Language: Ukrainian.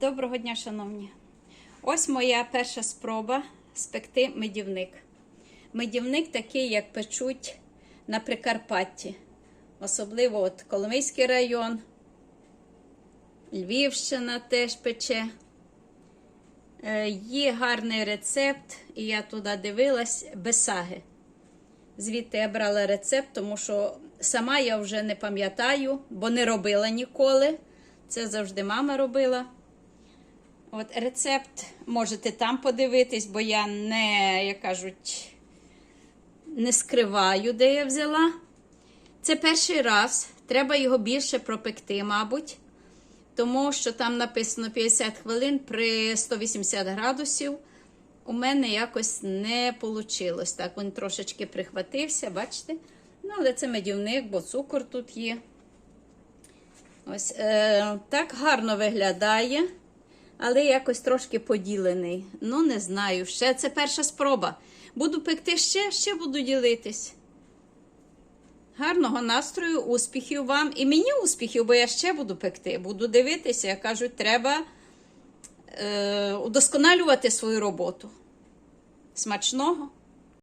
Доброго дня, шановні. Ось моя перша спроба спекти медівник. Медівник такий, як печуть на Прикарпатті. Особливо от Коломийський район, Львівщина теж пече. Е, Є гарний рецепт, і я туди дивилась без саги. Звідти я брала рецепт, тому що сама я вже не пам'ятаю, бо не робила ніколи. Це завжди мама робила. От рецепт можете там подивитись, бо я не, як кажуть, не скриваю, де я взяла. Це перший раз. Треба його більше пропекти, мабуть. Тому що там написано 50 хвилин при 180 градусів. У мене якось не вийшло. Так, він трошечки прихватився, бачите? Ну, але це медівник, бо цукор тут є. Ось е, так гарно виглядає, але якось трошки поділений. Ну, не знаю. Ще це перша спроба. Буду пекти ще, ще буду ділитись. Гарного настрою, успіхів вам. І мені успіхів, бо я ще буду пекти. Буду дивитися, як кажуть, треба е, удосконалювати свою роботу. Смачного!